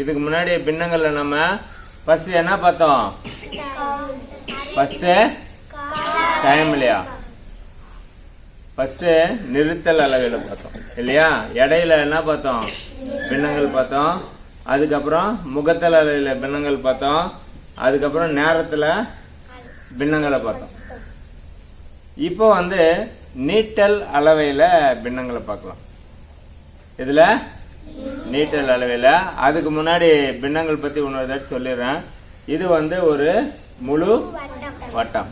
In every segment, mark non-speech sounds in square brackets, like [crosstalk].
இதுக்கு முன்னாடி பின்னங்கள்ல நம்ம ஃபர்ஸ்ட் என்ன பார்த்தோம்? ஃபர்ஸ்ட் டைம் இல்லையா? ஃபர்ஸ்ட் நிறுத்தல் அளவில் பார்த்தோம். இல்லையா? இடையில என்ன பார்த்தோம்? பின்னங்கள் பார்த்தோம். அதுக்கப்புறம் முகத்தல் அளவில் பின்னங்கள் பார்த்தோம். அதுக்கப்புறம் நேரத்துல பின்னங்களை பார்த்தோம். இப்போ வந்து நீட்டல் அளவையில் பின்னங்களை பார்க்கலாம். இதுல நீட்டல் அளவையில அதுக்கு முன்னாடி பின்னங்கள் பத்தி இன்னொரு சொல்லிடுறேன். இது வந்து ஒரு முழு வட்டம்.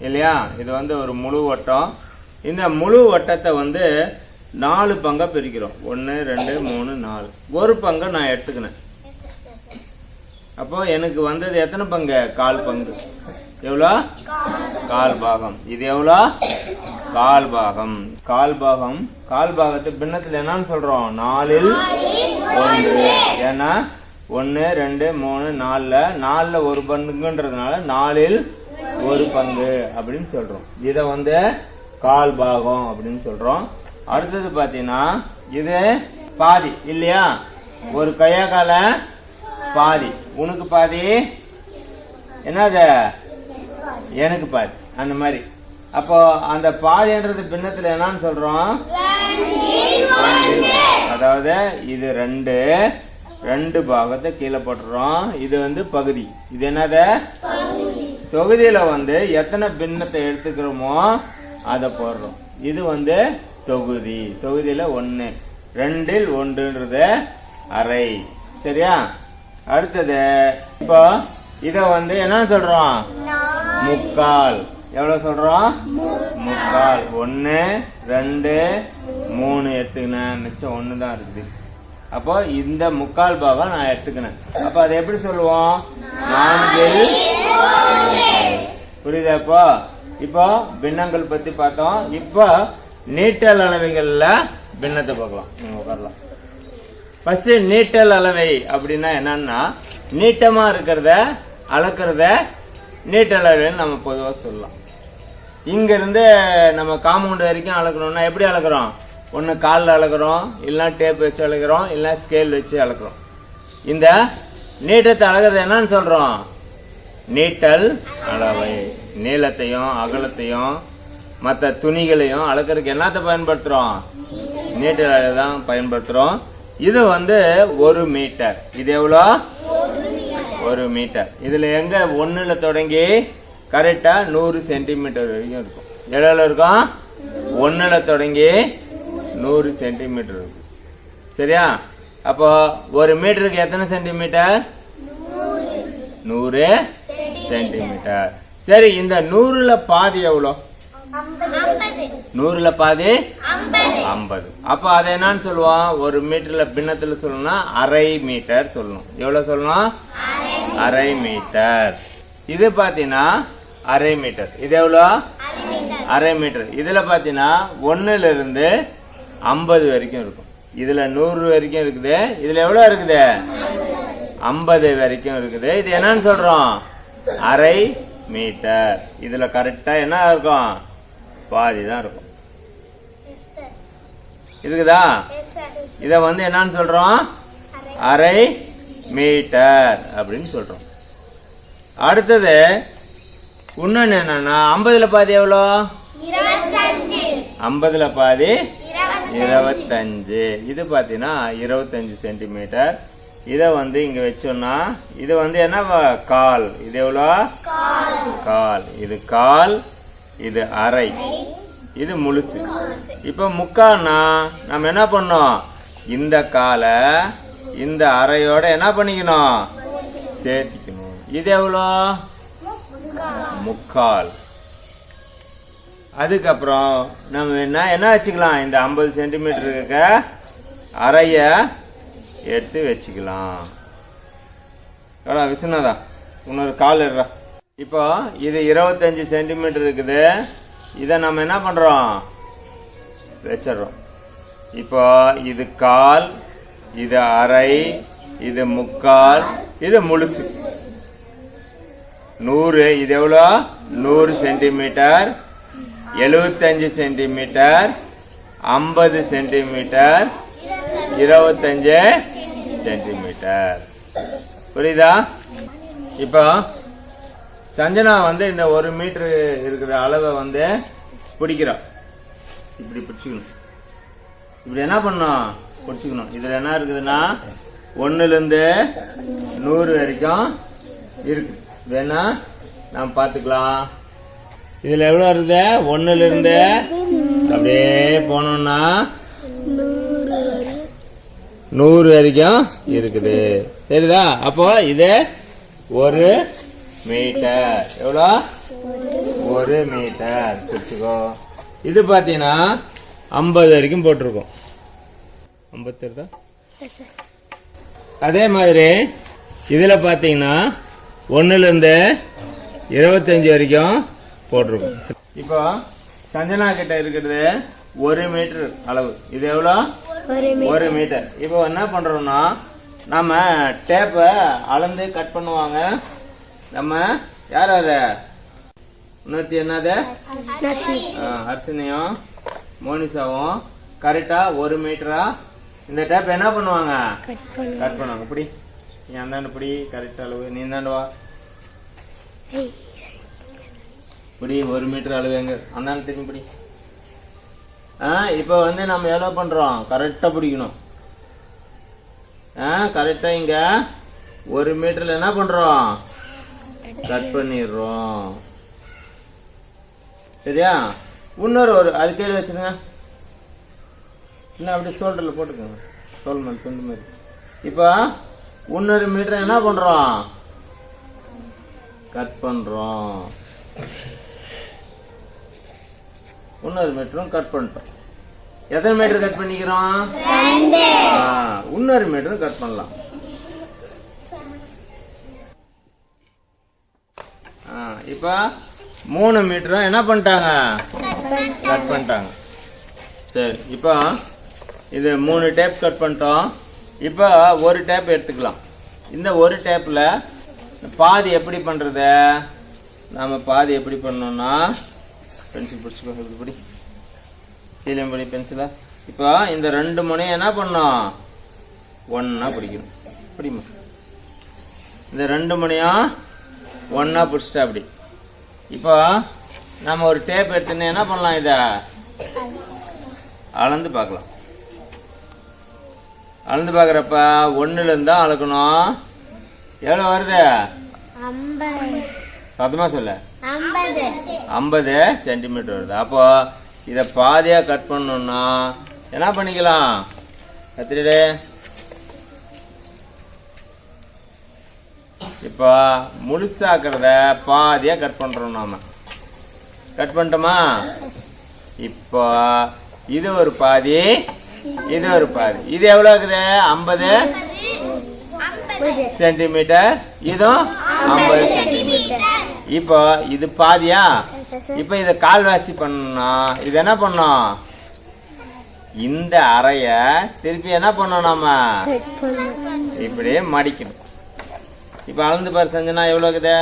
இல்லையா? இது வந்து ஒரு முழு வட்டம். இந்த முழு வட்டத்தை வந்து நாலு பங்கா பிரிக்கிறோம். ஒன்று ரெண்டு மூணு நாலு. ஒரு பங்கை நான் எடுத்துக்கினேன். அப்போ எனக்கு வந்தது எத்தனை பங்கு? கால் பங்கு. எவ்வளோ? கால் பாகம். இது எவ்வளோ? கால் பாகம் கால் பாகம் கால் பாகத்து பின்னத்துல என்னன்னு சொல்றோம்? நாலில் ஒன்று. ஏன்னா ஒன்று ரெண்டு மூணு நாலுல நாலுல ஒரு பங்குன்றதுனால நாலில் ஒரு பங்கு அப்படின்னு சொல்றோம். இத வந்து கால் பாகம் அப்படின்னு சொல்றோம். அடுத்தது பாத்தீங்கன்னா இது பாதி இல்லையா? ஒரு கையாக்கால பாதி. உனக்கு பாதி? என்னது? எனக்கு பாதி. அந்த மாதிரி. அப்போ அந்த பாதைன்றது பின்னத்துல என்னன்னு சொல்றோம்? அதாவது இது ரெண்டு ரெண்டு பாகத்தை கீழே போட்டுறோம். இது வந்து பகுதி. இது என்னத? தொகுதியில வந்து எத்தனை பின்னத்தை எடுத்துக்கிறோமோ அதை போடுறோம். இது வந்து தொகுதி. தொகுதியில ஒன்று ரெண்டில் ஒன்றுன்றது அரை சரியா? அடுத்தது இப்போ இத வந்து என்ன சொல்றோம்? முக்கால். எவ்வளவு சொல்றோம்? முக்கால் ஒன்னு ரெண்டு மூணு எடுத்துக்கினேன். மிச்சம் ஒன்று தான் இருக்குது. அப்போ இந்த முக்கால் பாகம் நான் எடுத்துக்கினேன். அப்ப அதை எப்படி சொல்லுவோம்? நான்கில் புரியுதா இப்போ? இப்போ பின்னங்கள் பத்தி பார்த்தோம். இப்போ நீட்டல் அளவைகள்ல பின்னத்தை பார்க்கலாம். நீங்க உட்காரலாம். ஃபர்ஸ்ட் நீட்டல் அளவை அப்படின்னா என்னன்னா நீட்டமா இருக்கிறத அளக்கிறத நீட்டல் அளவைன்னு நம்ம பொதுவாக சொல்லலாம். இங்க இருந்து நம்ம காம்பவுண்ட் வரைக்கும் அளக்கணும்னா எப்படி அளக்குறோம்? ஒன்று காலில் அளக்குறோம் இல்லைன்னா டேப் வச்சு அளக்குறோம் இல்லைனா ஸ்கேல் வச்சு அளக்குறோம். இந்த நீட்டத்தை அளக்கிறது என்னன்னு சொல்றோம்? நீட்டல் அளவை. நீளத்தையும் அகலத்தையும் மற்ற துணிகளையும் அளக்கிறதுக்கு என்னத்தை பயன்படுத்துகிறோம் நீட்டல் அளவை தான் பயன்படுத்துகிறோம் இது வந்து ஒரு மீட்டர் இது எவ்வளோ? ஒரு மீட்டர் இதில் எங்கே ஒன்றில் தொடங்கி கரெக்டாக நூறு சென்டிமீட்டர் வரைக்கும் இருக்கும். எவ்வளவு இருக்கும் ஒன்றில் தொடங்கி நூறு சென்டிமீட்டர் இருக்கும். சரியா? அப்போ ஒரு மீட்டருக்கு எத்தனை சென்டிமீட்டர்? நூறு சென்டிமீட்டர். சரி இந்த நூறுல பாதி எவ்வளோ? நூறுல பாதி ஐம்பது. அப்ப அதை என்னன்னு சொல்லுவோம்? ஒரு மீட்டர்ல பின்னத்துல சொல்லணும்னா அரை மீட்டர் சொல்லணும். எவ்வளவு சொல்லணும்? அரை மீட்டர். இது பாத்தீங்கன்னா அரை மீட்டர். இது எவ்வளோ? அரை மீட்டர். இதுல பாத்தீங்கன்னா ஒண்ணுல இருந்து ஐம்பது வரைக்கும் இருக்கும். இதுல நூறு வரைக்கும் இருக்குது. இதுல எவ்வளவு இருக்குது? ஐம்பது வரைக்கும் இருக்குது. இது என்னன்னு சொல்றோம் அரை மீட்டர். இதுல கரெக்டா என்ன இருக்கும்? பாதி தான் இருக்கும். இருக்குதா? இத வந்து என்னன்னு சொல்றோம் அரை மீட்டர் அப்படின்னு சொல்றோம் அடுத்தது இன்னொன்னு என்னன்னா ஐம்பதுல பாதி எவ்வளோ? ஐம்பதுல பாதி இருபத்தஞ்சு. இது பார்த்தீங்கன்னா இருபத்தஞ்சு சென்டிமீட்டர். இதை வந்து இங்க வச்சோம்னா இது வந்து என்ன கால். இது எவ்வளோ? கால். இது கால் இது அரை. இது முழுசு. இப்போ முக்கால்னா நம்ம என்ன பண்ணோம்? இந்த காலை இந்த அரையோட என்ன பண்ணிக்கணும்? சேர்த்திக்கணும். இது எவ்வளோ? முக்கால். அதுக்கப்புறம் நம்ம என்ன என்ன வச்சுக்கலாம்? இந்த ஐம்பது சென்டிமீட்டருக்கு அறைய எடுத்து வச்சுக்கலாம். எவ்வளோ விசுனாதா இன்னொரு கால் எடுறா. இப்போ இது இருபத்தஞ்சி சென்டிமீட்டர் இருக்குது. இதை நம்ம என்ன பண்ணுறோம் வச்சிடுறோம். இப்போ இது கால் இது அரை இது முக்கால் இது முழுசு. நூறு இது எவ்வளோ? நூறு சென்டிமீட்டர். எழுபத்தஞ்சு சென்டிமீட்டர். ஐம்பது சென்டிமீட்டர். இருபத்தஞ்சு சென்டிமீட்டர். புரியுதா? இப்போ சஞ்சனா வந்து இந்த ஒரு மீட்ரு இருக்கிற அளவை வந்து பிடிக்கிறோம். இப்படி பிடிச்சிக்கணும். இப்படி என்ன பண்ணும் பிடிச்சிக்கணும். இதில் என்ன இருக்குதுன்னா ஒன்றுலேருந்து நூறு வரைக்கும் இருக்குது வேணா நாம் பார்த்துக்கலாம். இதுல ஒண்ணுல இருந்து? அப்படியே போனோம்னா நூறு வரைக்கும் இருக்குது. சரிதா அப்போ இது ஒரு மீட்டர். எவ்வளோ? ஒரு மீட்டர். பிடிச்சிக்கோ. இது பார்த்தீங்கன்னா ஐம்பது வரைக்கும் போட்டிருக்கோம். ஐம்பத்தி இருக்குதா? அதே மாதிரி இதில் பார்த்தீங்கன்னா ஒன்றுலேருந்து இருபத்தஞ்சி வரைக்கும் போட்டிருக்கோம் இப்போ சஞ்சனா கிட்ட இருக்கிறது ஒரு மீட்டர் அளவு. இது எவ்வளோ? ஒரு மீட்டர். இப்போ என்ன பண்றோம்னா நம்ம டேப்பை அளந்து கட் பண்ணுவாங்க. நம்ம யார் யாரு? இன்னொருத்தி என்னது? ஆ, ஹர்ஷினியும் மோனிஷாவும் கரெக்டா ஒரு மீட்டரா? இந்த டேப் என்ன பண்ணுவாங்க. கட் பண்ணுவாங்க. இப்படி. நீ அந்தாண்டு இப்படி கரெக்ட் அளவு நீ இந்தாண்டு வா இப்படி ஒரு மீட்டர் அளவு எங்க அந்தாண்டு திரும்பி இப்படி ஆ இப்போ வந்து நம்ம எவ்வளோ பண்றோம் கரெக்டா பிடிக்கணும் ஆ கரெக்டா இங்க ஒரு மீட்டர்ல என்ன பண்றோம் கட் பண்ணிடுறோம் சரியா இன்னொரு ஒரு அது கீழே வச்சிருங்க இன்னும் அப்படியே ஷோல்டர்ல போட்டுக்கோங்க தோல் மாதிரி துண்டு மாதிரி இப்போ இன்னொரு மீட்டர் என்ன பண்றோம்? கட் பண்றோம். இன்னொரு மீட்டரும் கட் பண்ணிட்டோம். எத்தனை மீட்டர் கட் பண்ணிக்கிறோம்? ஆ, இன்னொரு மீட்டரும் கட் பண்ணலாம். ஆ, இப்ப மூணு மீட்டரும் என்ன பண்ணிட்டாங்க? கட் பண்ணிட்டாங்க. சரி இப்போ இது மூணு டேப் கட் பண்ணிட்டோம். இப்போ ஒரு டேப் எடுத்துக்கலாம். இந்த ஒரு டேப்பில் பாதி எப்படி பண்ணுறது நாம் பாதி எப்படி பண்ணோம்னா பென்சில் பிடிச்சிக்கோங்க இப்படி இப்படி. கீழே படி பென்சிலா இப்போ இந்த ரெண்டு முனையும் என்ன பண்ணோம்? ஒன்றா பிடிக்கணும். பிடிமா இந்த ரெண்டு முனையும் ஒன்றா பிடிச்சிட்டா அப்படி. இப்போ நம்ம ஒரு டேப் எடுத்துன்னு என்ன பண்ணலாம் இதை? அளந்து பார்க்கலாம். அளந்து பார்க்குறப்ப ஒன்றுல இருந்தா அளக்கணும். எவ்வளோ வருது? சத்தமா சொல்ல. ஐம்பது. சென்டிமீட்டர் வருது. அப்போ இதை பாதியா கட் பண்ணணும்னா என்ன பண்ணிக்கலாம்? கத்திரிடு இப்போ முழுசாக்குறத பாதியா கட் பண்றோம் நாம. கட் பண்ணிட்டோமா? இப்போ இது ஒரு பாதி இது ஒரு பாதி இது எவ்வளவு இருக்குது ஐம்பது? சென்டிமீட்டர். இதுவும் ஐம்பது சென்டிமீட்டர். இப்போ இது பாதியா? இப்போ இத கால்வாசி பண்ணா இது என்ன பண்ணோம்? இந்த அறைய திருப்பி என்ன பண்ணோம் நாம? இப்படியே மடிக்கணும். இப்ப அளந்து பாரு செஞ்சனா எவ்வளவு இருக்குது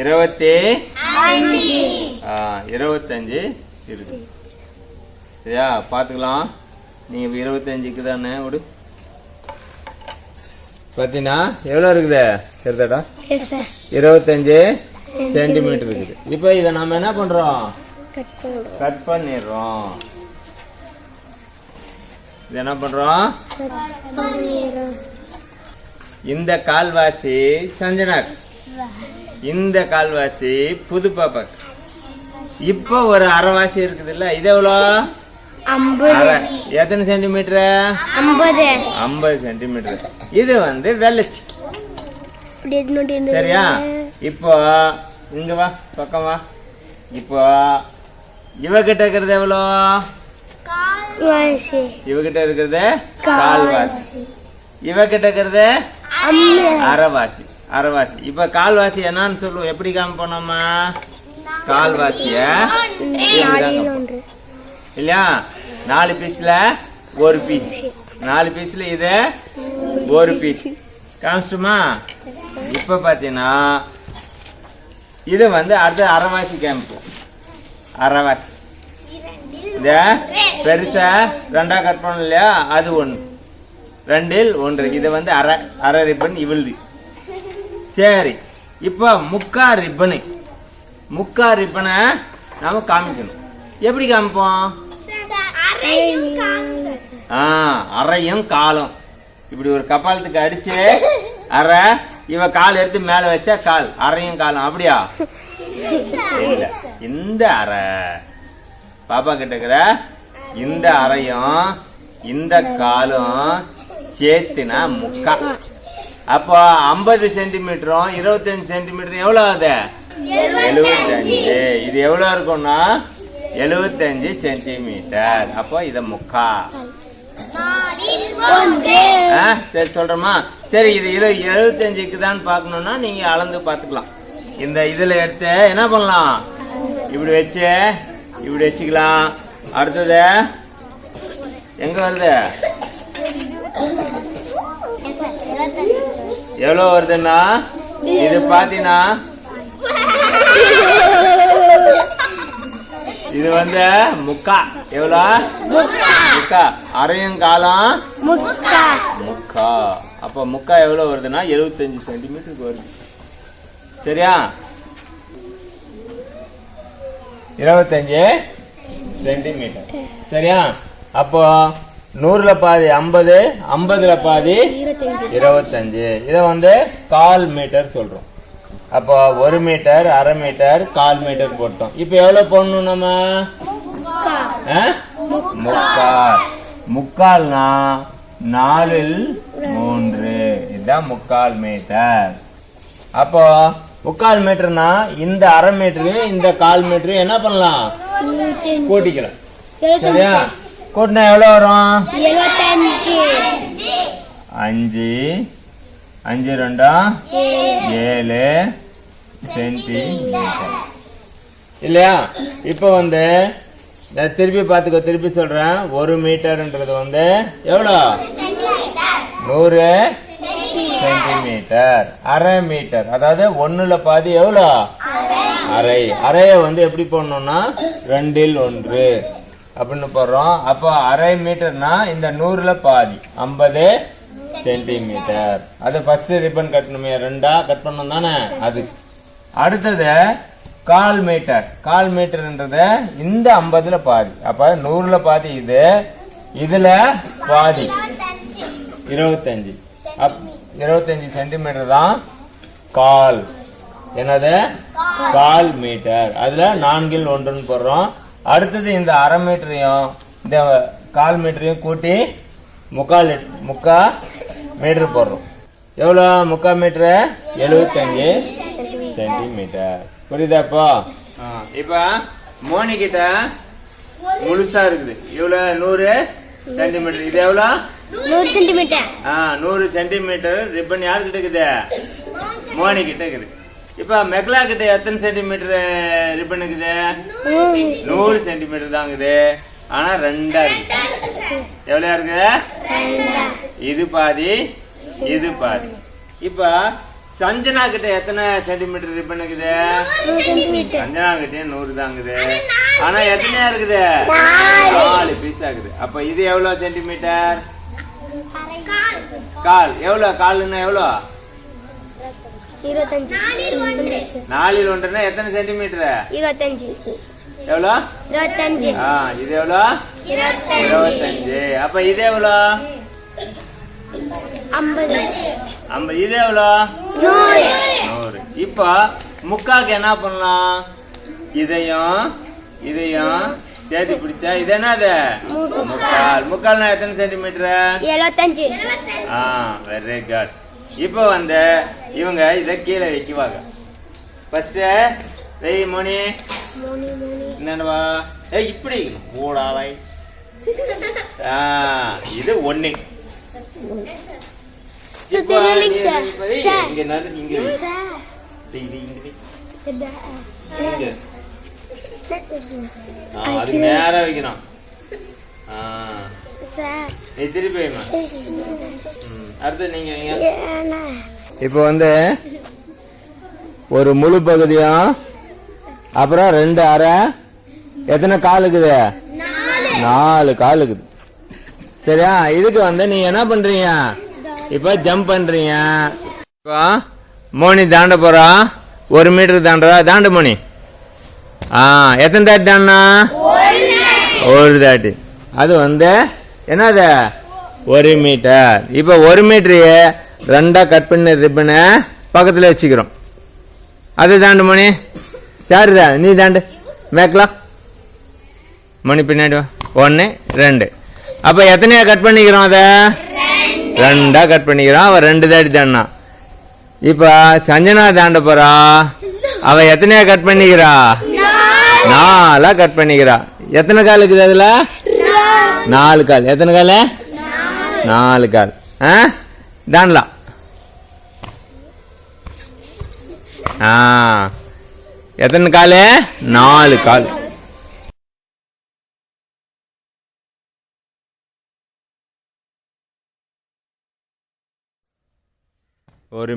இருபத்தி இருபத்தஞ்சு இருக்கு. சரியா? பாத்துக்கலாம். நீங்க இப்ப இருபத்தஞ்சுக்கு தானே விடு. பாத்தீங்கன்னா எவ்வளவு இருக்குது? சரிதாடா இருபத்தஞ்சு சென்டிமீட்டர் இருக்குது. இப்போ இதை நாம என்ன பண்றோம்? கட் பண்ணுறோம் கட் பண்ணிடுறோம். இது என்ன பண்றோம்? இந்த கால்வாசி சஞ்சனாக் இந்த கால்வாசி புது பாப்பாக்கு இப்போ ஒரு அரைவாசி இருக்குது இல்ல இது எவ்வளோ? எத்தனை சென்டிமீட்டர் ஐம்பது. சென்டிமீட்டர் இது வந்து வெள்ளச்சி சரியா? இப்போ இங்க வா பக்கம் வா. இப்போ இவகிட்ட இருக்கிறது எவ்வளோ? இவகிட்ட இருக்கிறது கால்வாசி. இவகிட்ட இருக்கிறது அரைவாசி. அரைவாசி. இப்ப கால்வாசி என்னன்னு சொல்லுவோம் எப்படி காமிப்போம் நம்ம கால்வாசிய நாலில் ஒன்று. இல்லையா? நாலு பீஸ்ல ஒரு பீஸ் நாலு பீஸ்ல இது ஒரு பீஸ் காமிச்சிட்டுமா? இப்ப பாத்தீங்கன்னா இது வந்து அடுத்த அரைவாசி கேம்ப் அரைவாசி. இந்த பெருசா ரெண்டா கட் பண்ணோம் இல்லையா? அது ஒண்ணு. ரெண்டில் ஒன்று. இது வந்து அரை அரை ரிப்பன் இவளுது சரி. இப்போ முக்கா ரிப்பனு முக்கா ரிப்பனை நாம காமிக்கணும். எப்படி காமிப்போம்? ஆ அறையும் காலும். இப்படி ஒரு கபாலத்துக்கு அடிச்சு அரை இவ கால் எடுத்து மேல வச்சா கால். அரையும் காலம். அப்படியா? இந்த அரை பாப்பா கிட்ட இருக்கிற இந்த அறையும் இந்த காலும் சேர்த்துனா முக்கா. அப்போ ஐம்பது சென்டிமீட்டரும் இருபத்தஞ்சு சென்டிமீட்டரும் எவ்வளவு ஆகுது? எழுபத்தஞ்சு இது எவ்வளவு இருக்கும்னா? எழுபத்தஞ்சு சென்டிமீட்டர். அப்போ இத முக்கா. சரி சொல்றோமா சரி இது இரு எழுபத்தஞ்சுக்கு தான் பார்க்கணும்னா நீங்க அளந்து பார்த்துக்கலாம். இந்த இதுல எடுத்து என்ன பண்ணலாம்? இப்படி வச்சு இப்படி வச்சுக்கலாம். அடுத்தது எங்க வருது? எவ்வளவு வருதுன்னா? இது பாத்தீங்கன்னா [laughs] இது வந்து முக்கா. எவ்வளோ? முக்கா. அரையும் காலம்? முக்கா. முக்கா. அப்ப முக்கா எவ்வளவு வருதுன்னா 75 சென்டிமீட்டருக்கு வருது. சரியா? இருபத்தஞ்சு சென்டிமீட்டர். சரியா? அப்போ நூறுல பாதி ஐம்பது ஐம்பதுல பாதி இருபத்தஞ்சு. இதை வந்து கால் மீட்டர் சொல்றோம். அப்போ ஒரு மீட்டர் அரை மீட்டர் கால் மீட்டர் போட்டோம். இப்போ எவ்வளவு போடணும் நம்ம? முக்கால். முக்கால்னா நாலில் மூன்று. இதுதான் முக்கால் மீட்டர். அப்போ முக்கால் மீட்டர்னா இந்த அரை மீட்டரையும் இந்த கால் மீட்டரையும் என்ன பண்ணலாம்? கூட்டிக்கலாம். சரியா? கூட்டினா எவ்வளவு வரும்? அஞ்சு. அஞ்சு ரெண்டா? ஏழு. சென்டிமீட்டர் இல்லையா? இப்போ வந்து நான் திருப்பி பார்த்துக்கோ திருப்பி சொல்றேன். ஒரு மீட்டர்ன்றது வந்து எவ்வளோ? நூறு சென்டிமீட்டர். அரை மீட்டர். அதாவது ஒண்ணுல பாதி எவ்வளோ? அரை. அரைய வந்து எப்படி போடணும்னா ரெண்டில் ஒன்று அப்படின்னு போடுறோம். அப்போ அரை மீட்டர்னா இந்த நூறுல பாதி. ஐம்பது சென்டிமீட்டர் அது ஃபர்ஸ்ட் ரிப்பன் கட்டணுமே ரெண்டா கட் பண்ணணும் தானே? அது. அடுத்தது கால் மீட்டர் கால் மீட்டர்ன்றது இந்த ஐம்பதுல பாதி. அப்ப நூறுல பாதி இது இதுல பாதி. இருபத்தஞ்சு. அப் இருபத்தஞ்சு சென்டிமீட்டர் தான் கால் என்னது? கால் மீட்டர் அதுல நான்கில் ஒன்றுன்னு போடுறோம். அடுத்தது இந்த அரை மீட்டரையும் இந்த கால் மீட்டரையும் கூட்டி முக்கால் முக்கா மீட்டர் போடுறோம். எவ்வளோ? முக்கா மீட்டரு? எழுபத்தஞ்சு சென்டிமீட்டர். புரியுதாப்பா இப்ப? மோனி கிட்ட முழுசா இருக்குது. இவ்வளவு நூறு சென்டிமீட்டர். இது எவ்வளோ? நூறு சென்டிமீட்டர். ஆ நூறு சென்டிமீட்டர். ரிப்பன் யார் கிட்ட இருக்குது? மோனி கிட்ட இருக்குது. இப்ப மெக்லா கிட்ட எத்தனை சென்டிமீட்டர் ரிப்பன் இருக்குது நூறு சென்டிமீட்டர் தான் இருக்குது ஆனா ரெண்டா இருக்கு. எவ்வளவு இருக்குது இது பாதி இது பாதி. இப்ப சஞ்சனா கிட்ட எத்தனை சென்டிமீட்டர் ரிப்பன் இருக்குது சஞ்சனா கிட்ட நூறு இருக்குது ஆனா எத்தனையா இருக்குது? நாலு பீஸ் ஆகுது. அப்ப இது எவ்வளவு சென்டிமீட்டர் கால். எவ்வளவு? கால்னா எவ்வளவு? நாலில் ஒன்றுனா எத்தனை சென்டிமீட்டர் இருபத்தஞ்சு. எவ்வளோ? இருபத்தஞ்சு. ஆ இது எவ்வளோ? இருபத்தஞ்சு. அப்ப இது எவ்வளோ? ஐம்பது. ஐம்பது. இது எவ்வளோ? நூறு. இப்போ முக்காக்கு என்ன பண்ணலாம்? இதையும் இதையும் சேர்த்து பிடிச்சா இது என்னது? முக்கால். முக்கால்னா எத்தனை சென்டிமீட்டர்? எழுபத்தஞ்சு. ஆ வெரி குட் இப்போ வந்து இவங்க இதை கீழே வைக்குவாங்க. ஃபர்ஸ்ட் வெய் மூணு என்னவா ஏய் இப்படி. ஓடாவை ஆ இது ஒண்ணு. இங்க நடு இங்க இங்க அதுக்கு நேரா வைக்கணும். ஆ, சார். நீ திருப்பி வைமா. ம், அடுத்து நீங்க வைங்க. ஏன்னா இப்போ வந்து ஒரு முழு பகுதியும் அப்புறம் ரெண்டு அரை எத்தனை கால் இருக்குது நாலு கால் இருக்குது சரியா? இதுக்கு வந்து நீங்க என்ன பண்றீங்க? இப்ப ஜம்ப் பண்றீங்க. இப்போ மோனி தாண்ட போறா. ஒரு மீட்டர் தாண்டா தாண்டு மோனி. ஆ எத்தனை தாட்டி தாண்டா ஒரு தாட்டி அது வந்து என்னது? ஒரு மீட்டர். இப்போ ஒரு மீட்டரையே ரெண்டா கட் பண்ண ரிப்பனை பக்கத்தில் வச்சுக்கிறோம். அது தாண்டு மணி சரிதா நீ தாண்டு. மேக்கலாம் மணி பின்னாடி வா. ஒன்று ரெண்டு. அப்போ எத்தனையா கட் பண்ணிக்கிறோம் அதை? ரெண்டாக கட் பண்ணிக்கிறோம். அவன் ரெண்டு தாடி தாண்டா இப்போ சஞ்சனா தாண்ட போகிறா அவள் எத்தனையா கட் பண்ணிக்கிறா? நாலா கட் பண்ணிக்கிறா. எத்தனை கால் இருக்குது அதில்? நாலு கால். எத்தனை கால்? நாலு கால். ஆ? தாண்டலாம். ஆ. எத்தனை கால்? நாலு கால். ஒரு